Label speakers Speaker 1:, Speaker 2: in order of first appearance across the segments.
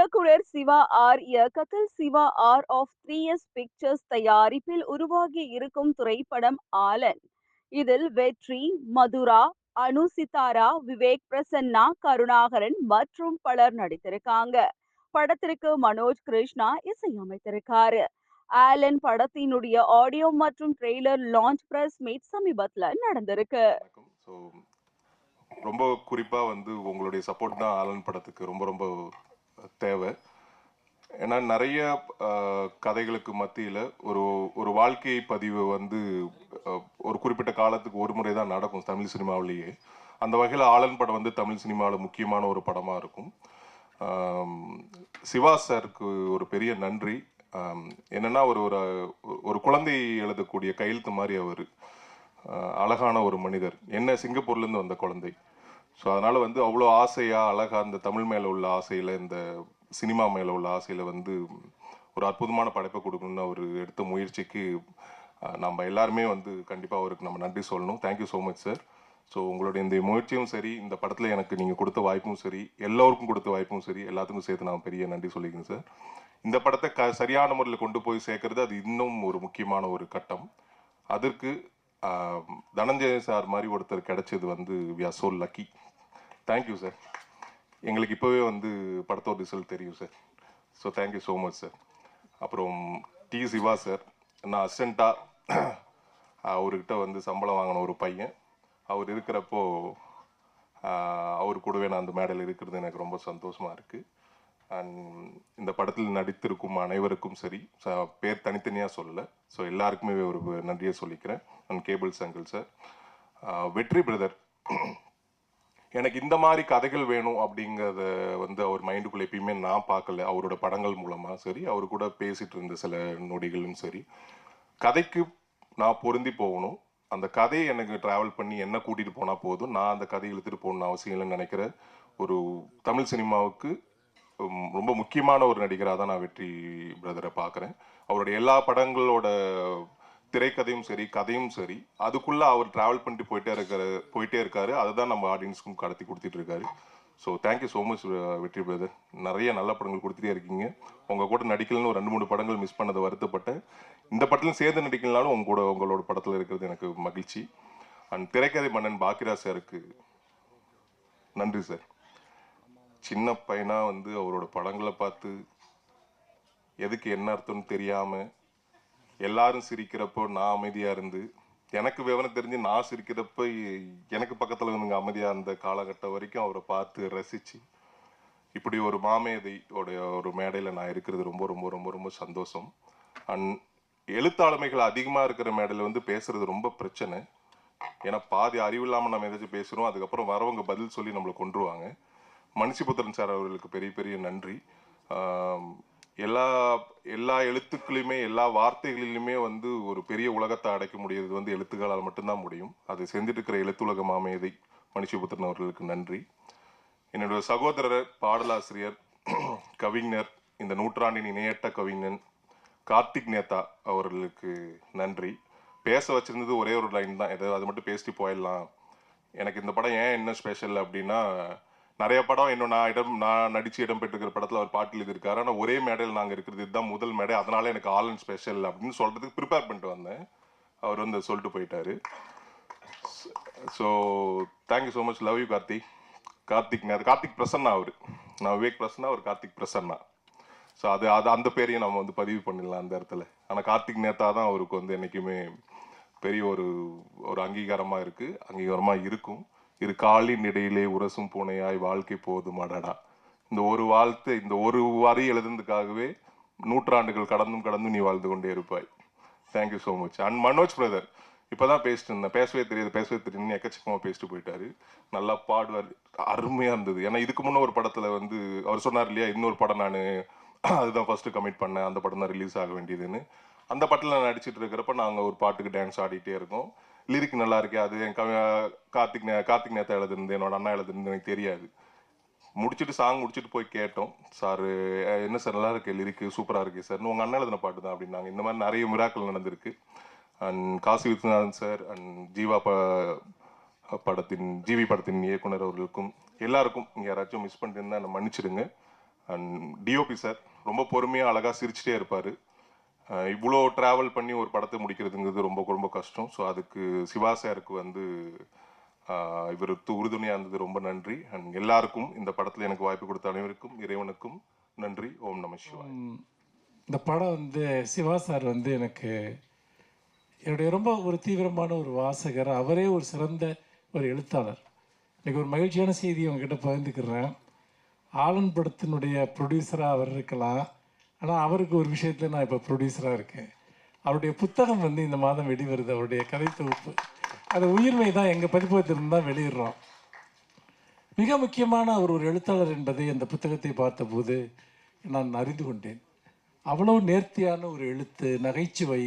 Speaker 1: இயக்குனர் சிவா ஆர் இயக்கத்தில் Siva R of three S pictures தயாரிப்பில் உருவாகி இருக்கும் திரைப்படம் ஆலன். இதில் வெற்றி மதுரா அனு சித்தாரா விவேக் பிரசன்னா கருணாகரன் மற்றும் பலர் நடித்திருக்காங்க. படத்திற்கு மனோஜ் கிருஷ்ணா இசையமைத்திருக்காரு. ஆலன் படத்தினுடைய ஆடியோ மற்றும் ட்ரெய்லர் லான்ச் பிரஸ் மீட் சமீபத்தில் நடந்திருக்கு.
Speaker 2: ரொம்ப குறிப்பாக வந்து உங்களுடைய சப்போர்ட் தான் ஆலன் படத்துக்கு ரொம்ப ரொம்ப தேவை. ஏன்னா நிறைய கதைகளுக்கு மத்தியில் ஒரு ஒரு வாழ்க்கை பதிவு வந்து ஒரு குறிப்பிட்ட காலத்துக்கு ஒரு முறை தான் நடக்கும் தமிழ் சினிமாவிலேயே. அந்த வகையில் ஆளன் படம் வந்து தமிழ் சினிமாவில் முக்கியமான ஒரு படமாக இருக்கும். சிவா சாருக்கு ஒரு பெரிய நன்றி. என்னென்னா ஒரு ஒரு ஒரு குழந்தை எழுதக்கூடிய கையெழுத்து மாதிரி அவர். அழகான ஒரு மனிதர். என்ன சிங்கப்பூர்லேருந்து வந்த குழந்தை. ஸோ அதனால் வந்து அவ்வளோ ஆசையாக அழகாக அந்த தமிழ் மேலே உள்ள ஆசையில் இந்த சினிமா மேலே உள்ள ஆசையில் வந்து ஒரு அற்புதமான படைப்பை கொடுக்கணும்னு அவர் எடுத்த முயற்சிக்கு நம்ம எல்லாருமே வந்து கண்டிப்பாக அவருக்கு நம்ம நன்றி சொல்லணும். Thank you so much sir so உங்களுடைய இந்த முயற்சியும் சரி இந்த படத்தில் எனக்கு நீங்கள் கொடுத்த வாய்ப்பும் சரி எல்லோருக்கும் கொடுத்த வாய்ப்பும் சரி எல்லாத்துக்கும் சேர்த்து நான் பெரிய நன்றி சொல்லிக்கிறேன் சார் இந்த படத்தை க சரியான முறையில் கொண்டு போய் சேர்க்கறது அது இன்னும் ஒரு முக்கியமான ஒரு கட்டம். அதற்கு தனஞ்சய சார் மாதிரி ஒருத்தர் கிடைச்சது வந்து we are so lucky thank you sir எங்களுக்கு இப்போவே வந்து படத்தோட ரிசல்ட் தெரியும் sir so thank you so much sir அப்புறம் டி. சிவா சார் நான் அசிஸ்டண்ட்டாக அவர்கிட்ட வந்து சம்பளம் வாங்கின ஒரு பையன். அவர் இருக்கிறப்போ அவர் கூடவே நான் அந்த மேடையில் இருக்கிறது எனக்கு ரொம்ப சந்தோஷமாக இருக்குது அண்ட் இந்த படத்தில் நடித்திருக்கும் அனைவருக்கும் சரி ச- பேர் தனித்தனியாக சொல்லலை. ஸோ எல்லாருக்குமே ஒரு நன்றியை சொல்லிக்கிறேன். And cable Sankar sir Vetri brother எனக்கு இந்த மாதிரி கதைகள் வேணும் அப்படிங்கிறத வந்து அவர் மைண்டுக்குள்ளே எப்பயுமே நான் பார்க்கல. அவரோட படங்கள் மூலமாக சரி அவர் கூட பேசிட்டு இருந்த சில நொடிகளும் சரி. கதைக்கு நான் பொருந்தி போகணும். அந்த கதையை எனக்கு ட்ராவல் பண்ணி என்ன கூட்டிட்டு போனால் போதும்? நான் அந்த கதையை இழுத்துட்டு போகணும்னு அவசியம் இல்லைன்னு நினைக்கிற ஒரு தமிழ் சினிமாவுக்கு ரொம்ப முக்கியமான ஒரு நடிகராக தான் நான் வெற்றி பிரதரை பார்க்குறேன். அவருடைய எல்லா படங்களோட திரைக்கதையும் சரி கதையும் சரி அதுக்குள்ள அவர் டிராவல் பண்ணிட்டு போயிட்டே இருக்கிற போயிட்டே இருக்காரு. அதை தான் நம்ம ஆடியன்ஸ்க்கும் கடத்தி கொடுத்துட்டு இருக்காரு. So thank you so much Vetri brother நிறைய நல்ல படங்கள் கொடுத்துட்டே இருக்கீங்க. உங்கள் கூட நடிக்கலன்னு ஒரு ரெண்டு மூணு படங்கள் மிஸ் பண்ணதை வருத்தப்பட்டேன். இந்த படத்துலையும் சேர்ந்து நடிக்கலனாலும் உங்க கூட உங்களோட படத்தில் இருக்கிறது எனக்கு மகிழ்ச்சி. அண்ட் திரைக்கதை மன்னன் பாக்கிரா சாருக்கு நன்றி சார் சின்ன பையனாக வந்து அவரோட படங்களை பார்த்து எதுக்கு என்ன அர்த்தம்னு தெரியாமல் எல்லாரும் சிரிக்கிறப்போ நான் அமைதியாக இருந்து எனக்கு விவரம் தெரிஞ்சு நான் சிரிக்கிறப்ப எனக்கு பக்கத்தில் இருந்துங்க அமைதியாக இருந்த காலகட்டம் வரைக்கும் அவரை பார்த்து ரசித்து இப்படி ஒரு மாமேதை உடைய ஒரு மேடையில் நான் இருக்கிறது ரொம்ப ரொம்ப ரொம்ப ரொம்ப சந்தோஷம். அண்ட் எழுத்தாளுமைகள் அதிகமாக இருக்கிற மேடையில் வந்து பேசுறது ரொம்ப பிரச்சனை. ஏன்னா பாதி அறிவு இல்லாமல் நம்ம ஏதாச்சும் பேசுகிறோம் அதுக்கப்புறம் வரவங்க பதில் சொல்லி நம்மளை கொண்டுருவாங்க மனுஷிபுத்திரன் சார் அவர்களுக்கு பெரிய பெரிய நன்றி. எல்லா எல்லா எழுத்துக்களுமே எல்லா வார்த்தைகளிலுமே வந்து ஒரு பெரிய உலகத்தை அடைக்க முடியாது வந்து எழுத்துக்களால் மட்டும்தான் முடியும். அதை செஞ்சுட்டு இருக்கிற எழுத்துலக மாமேதை மனுஷபுத்திரன் அவர்களுக்கு நன்றி. என்னுடைய சகோதரர் பாடலாசிரியர் கவிஞர் இந்த நூற்றாண்டின் இணையற்ற கவிஞன் கார்த்திக் நேதா அவர்களுக்கு நன்றி. பேச வச்சிருந்தது ஒரே ஒரு லைன் தான். ஏதாவது அது மட்டும் பேசிட்டு போயிடலாம். எனக்கு இந்த படம் ஏன் என்ன ஸ்பெஷல் அப்படின்னா நிறைய படம் இன்னும் நான் இடம் நான் நடிச்சு இடம் பெற்றிருக்கிற படத்தில் அவர் பாட்டில் எழுதியிருக்காரு. ஆனால் ஒரே மேடையில் நாங்கள் இருக்கிறது இதுதான் முதல் மேடை. அதனால எனக்கு ஆல் அண்ட் ஸ்பெஷல் அப்படின்னு சொல்கிறதுக்கு ப்ரிப்பேர் பண்ணிட்டு வந்தேன். அவர் வந்து சொல்லிட்டு போயிட்டாரு. So thank you so much love you Karthik Karthik Nehru Karthik Prasanna அவர். நான் விவேக் பிரசன்னா அவர் கார்த்திக் பிரசன்னா ஸோ அது அது அந்த பேரையும் நம்ம வந்து பதிவு பண்ணிடலாம் அந்த இடத்துல. ஆனால் கார்த்திக் நேத்தா தான் அவருக்கு வந்து என்றைக்குமே பெரிய ஒரு ஒரு அங்கீகாரமாக இருக்குது அங்கீகாரமாக இருக்கும். இரு காலின் இடையிலே உரசும் பூனையாய் வாழ்க்கை போதும் அடடா. இந்த ஒரு வாழ்த்து இந்த ஒரு வரி எழுதுனதுக்காகவே நூற்றாண்டுகள் கடந்தும் கடந்தும் நீ வாழ்ந்து கொண்டே இருப்பாய். Thank you so much and Manoj brother இப்பதான் பேசிட்டு இருந்தேன். பேசவே தெரியாது பேசவே தெரியுதுன்னு எக்கச்சக்கமாக பேசிட்டு போயிட்டாரு. நல்லா பாடுவார். அருமையாக இருந்தது. ஏன்னா இதுக்கு முன்னே ஒரு படத்தில் வந்து அவர் சொன்னார் இல்லையா இன்னொரு படம் நான் அதுதான் ஃபர்ஸ்ட் கமிட் பண்ணேன். அந்த படம் தான் ரிலீஸ் ஆக வேண்டியதுன்னு. அந்த படத்தில் நான் நடிச்சிட்டு இருக்கிறப்ப நாங்கள் ஒரு பாட்டுக்கு டான்ஸ் ஆடிட்டே இருக்கோம் லிரிக் நல்லா இருக்கு அது என் கவி கார்த்திக் நே- கார்த்திக் நேத்தா எழுதுனது என்னோட அண்ணா எழுதுனது எனக்கு தெரியாது. முடிச்சுட்டு சாங் முடிச்சுட்டு போய் கேட்டோம். சார் என்ன சார் நல்லா இருக்கு லிரிக்கு சூப்பராக இருக்கு சார். உங்கள் அண்ணன் எழுதின பாட்டு தான் அப்படின்னாங்க. இந்த மாதிரி நிறைய மிராக்கள் நடந்திருக்கு. And Kasi Viswanathan sir and Jeeva ப படத்தின் ஜிவி படத்தின் இயக்குனர் அவர்களுக்கும் எல்லாருக்கும் இங்கே யாராச்சும் மிஸ் பண்ணிட்டு இருந்தால் என்னை மன்னிச்சிடுங்க. அண்ட் டிஓபி சார் ரொம்ப பொறுமையாக அழகாக சிரிச்சிட்டே இருப்பார். இவ்வளோ ட்ராவல் பண்ணி ஒரு படத்தை முடிக்கிறதுங்கிறது ரொம்ப ரொம்ப கஷ்டம். ஸோ அதுக்கு சிவா சாருக்கு வந்து இவர் இவருக்கு உறுதுணையாக இருந்தது ரொம்ப நன்றி. அண்ட் எல்லாருக்கும் இந்த படத்தில் எனக்கு வாய்ப்பு கொடுத்த அனைவருக்கும் இறைவனுக்கும் நன்றி. ஓம் நம சிவாய்.
Speaker 3: இந்த படம் வந்து சிவா சார் வந்து எனக்கு என்னுடைய ரொம்ப ஒரு தீவிரமான ஒரு வாசகர். அவரே ஒரு சிறந்த ஒரு எழுத்தாளர். இன்னைக்கு ஒரு மகிழ்ச்சியான செய்தியை உங்ககிட்ட பகிர்ந்துக்கிறேன். ஆலன் படத்தினுடைய ப்ரொடியூசராக அவர் இருக்கலாம். ஆனால் அவருக்கு ஒரு விஷயத்தில் நான் இப்போ ப்ரொடியூசராக இருக்கேன். அவருடைய புத்தகம் வந்து இந்த மாதம் வெளிவருது. அவருடைய கதை தொகுப்பு. அது உயிர்மை தான். எங்கள் பதிப்பகத்திலிருந்து தான் வெளியிடுறோம். மிக முக்கியமான அவர் ஒரு எழுத்தாளர் என்பதை அந்த புத்தகத்தை பார்த்தபோது நான் அறிந்து கொண்டேன். அவ்வளவு நேர்த்தியான ஒரு எழுத்து நகைச்சுவை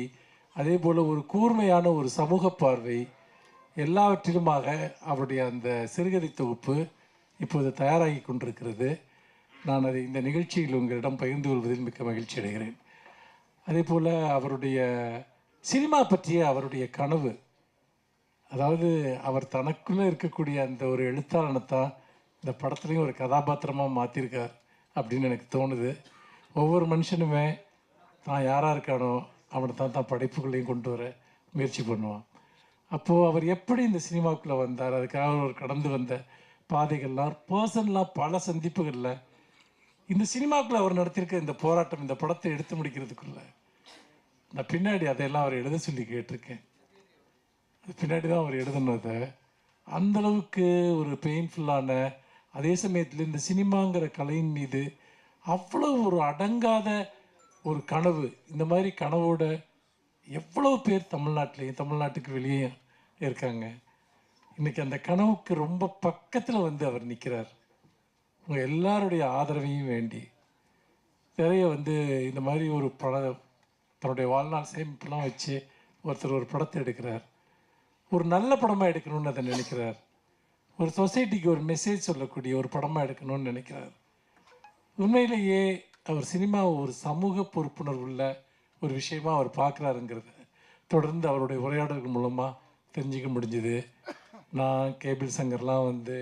Speaker 3: அதே போல் ஒரு கூர்மையான ஒரு சமூக பார்வை எல்லாவற்றிலுமாக அவருடைய அந்த சிறுகதை தொகுப்பு இப்போது தயாராகி கொண்டிருக்கிறது. நான் அதை இந்த நிகழ்ச்சியில் உங்களிடம் பகிர்ந்து கொள்வதில் மிக்க மகிழ்ச்சி அடைகிறேன். அதே போல் அவருடைய சினிமா பற்றிய அவருடைய கனவு அதாவது அவர் தனக்குமே இருக்கக்கூடிய அந்த ஒரு எழுத்தாளனை தான் இந்த படத்துலையும் ஒரு கதாபாத்திரமாக மாற்றிருக்கார் அப்படின்னு எனக்கு தோணுது. ஒவ்வொரு மனுஷனுமே தான் யாராக இருக்கானோ அவனை தான் தான் படைப்புகளையும் கொண்டு வர முயற்சி பண்ணுவான். அப்போது அவர் எப்படி இந்த சினிமாவுக்குள்ளே வந்தார்? அதுக்காக அவர் கடந்து வந்த பாதைகள்லாம் பர்சனலாக பல சந்திப்புகளில் இந்த சினிமாக்குள்ள அவர் நடத்தியிருக்க இந்த போராட்டம் இந்த படத்தை எடுத்து முடிக்கிறதுக்குள்ள நான் பின்னாடி அதையெல்லாம் அவர் எழுத சொல்லி கேட்டிருக்கேன். அது பின்னாடி தான் அவர் எழுதுனதை. அந்த அளவுக்கு ஒரு பெயின்ஃபுல்லான அதே சமயத்தில் இந்த சினிமாங்கிற கலையின் மீது அவ்வளவு ஒரு அடங்காத ஒரு கனவு இந்த மாதிரி கனவோட எவ்வளவு பேர் தமிழ்நாட்டிலையும் தமிழ்நாட்டுக்கு வெளியே இருக்காங்க. இன்றைக்கி அந்த கனவுக்கு ரொம்ப பக்கத்தில் வந்து அவர் நிற்கிறார் உங்கள் எல்லாருடைய ஆதரவையும் வேண்டி நிறைய வந்து இந்த மாதிரி ஒரு படம் தன்னுடைய வாழ்நாள் சேமிப்புலாம் வச்சு ஒருத்தர் ஒரு படத்தை எடுக்கிறார். ஒரு நல்ல படமாக எடுக்கணும்னு அதை நினைக்கிறார். ஒரு சொசைட்டிக்கு ஒரு மெசேஜ் சொல்லக்கூடிய ஒரு படமாக எடுக்கணும்னு நினைக்கிறார். உண்மையிலேயே அவர் சினிமாவை ஒரு சமூக பொறுப்புணர்வுள்ள ஒரு விஷயமாக அவர் பார்க்குறாருங்கிறத தொடர்ந்து அவருடைய உரையாடல்கள் மூலமாக தெரிஞ்சுக்க முடிஞ்சுது. நான் கேபிள் சங்கர்லாம் வந்து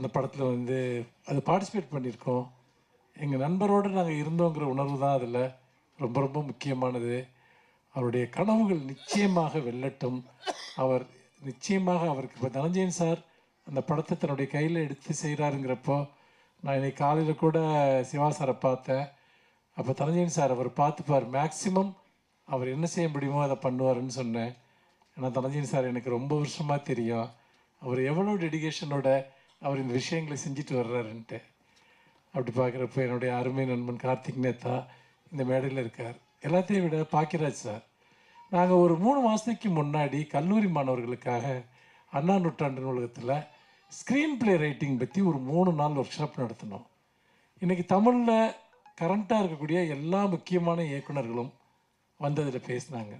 Speaker 3: அந்த படத்தில் வந்து அது பார்ட்டிசிபேட் பண்ணியிருக்கோம். எங்கள் நண்பரோடு நாங்கள் இருந்தோங்கிற உணர்வு தான் அதில். ரொம்ப ரொம்ப முக்கியமானது. அவருடைய கனவுகள் நிச்சயமாக வெல்லட்டும். அவர் நிச்சயமாக அவருக்கு இப்போ தனஞ்சயன் சார் அந்த படத்தை தன்னுடைய கையில் எடுத்து செய்கிறாருங்கிறப்போ நான் இன்னைக்கு காலையில் கூட சிவா சாரை பார்த்தேன். அப்போ தனஞ்சயன் சார் அவர் பார்த்துப்பார். மேக்ஸிமம் அவர் என்ன செய்ய முடியுமோ அதை பண்ணுவாருன்னு சொன்னேன். ஏன்னா தனஞ்சயன் சார் எனக்கு ரொம்ப வருஷமாக தெரியும். அவர் எவ்வளோ டெடிகேஷனோட அவர் இந்த விஷயங்களை செஞ்சுட்டு வர்றாருன்ட்டு. அப்படி பார்க்குறப்ப என்னுடைய அருமை நண்பன் கார்த்திக் நேத்தா இந்த மேடையில் இருக்கார். எல்லாத்தையும் விட பாக்கியராஜ் சார். நாங்கள் ஒரு மூணு மாதத்துக்கு முன்னாடி கல்லூரி மாணவர்களுக்காக அண்ணா நூற்றாண்டு நூலகத்தில் ஸ்க்ரீன் பிளே ரைட்டிங் பற்றி ஒரு மூணு நாள் ஒர்க் ஷாப் நடத்தினோம். இன்றைக்கி தமிழில் கரண்ட்டாக இருக்கக்கூடிய எல்லா முக்கியமான இயக்குனர்களும் வந்து அதில் பேசினாங்க.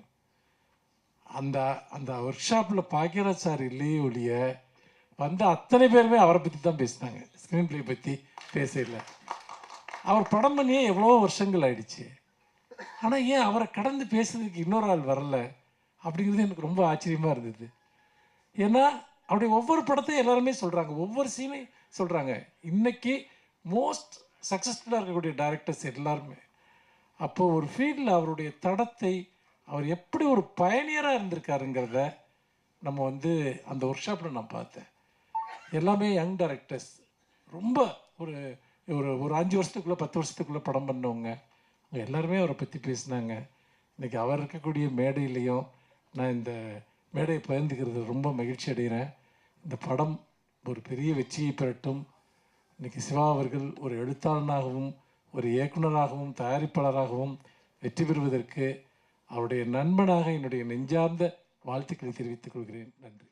Speaker 3: அந்த அந்த ஒர்க் ஷாப்பில் பாக்கியராஜ் சார் இல்லையே ஒழிய வந்த அத்தனை பேருமே அவரை பற்றி தான் பேசினாங்க. ஸ்க்ரீன் பிளே பற்றி பேசல அவர் படம் பண்ணியே எவ்வளோ வருஷங்கள் ஆயிடுச்சு. ஆனால் ஏன் அவரை கடந்து பேசுறதுக்கு இன்னொரு ஆள் வரல அப்படிங்கிறது எனக்கு ரொம்ப ஆச்சரியமாக இருந்தது. ஏன்னா அவருடைய ஒவ்வொரு படத்தையும் எல்லாருமே சொல்கிறாங்க ஒவ்வொரு சீனையும் சொல்கிறாங்க இன்றைக்கி மோஸ்ட் சக்ஸஸ்ஃபுல்லாக இருக்கக்கூடிய டைரக்டர்ஸ் எல்லாருமே. அப்போது ஒரு ஃபீல்டில் அவருடைய தடத்தை அவர் எப்படி ஒரு பயணியராக இருந்திருக்காருங்கிறத நம்ம வந்து அந்த ஒர்க் ஷாப்பில் நான் பார்த்தேன். எல்லாமே யங் டைரக்டர்ஸ் ரொம்ப ஒரு ஒரு ஒரு அஞ்சு வருஷத்துக்குள்ளே பத்து வருஷத்துக்குள்ளே படம் பண்ணவங்க. அவங்க எல்லாருமே அவரை பற்றி பேசினாங்க. இன்றைக்கி அவர் இருக்கக்கூடிய மேடையிலையும் நான் இந்த மேடையை பகிர்ந்துக்கிறது ரொம்ப மகிழ்ச்சி அடைகிறேன். இந்த படம் ஒரு பெரிய வெற்றியை பெறட்டும். இன்றைக்கி சிவா அவர்கள் ஒரு எழுத்தாளனாகவும் ஒரு இயக்குனராகவும் தயாரிப்பாளராகவும் வெற்றி பெறுவதற்கு அவருடைய நண்பனாக என்னுடைய நெஞ்சார்ந்த வாழ்த்துக்களை தெரிவித்துக் கொள்கிறேன். நன்றி.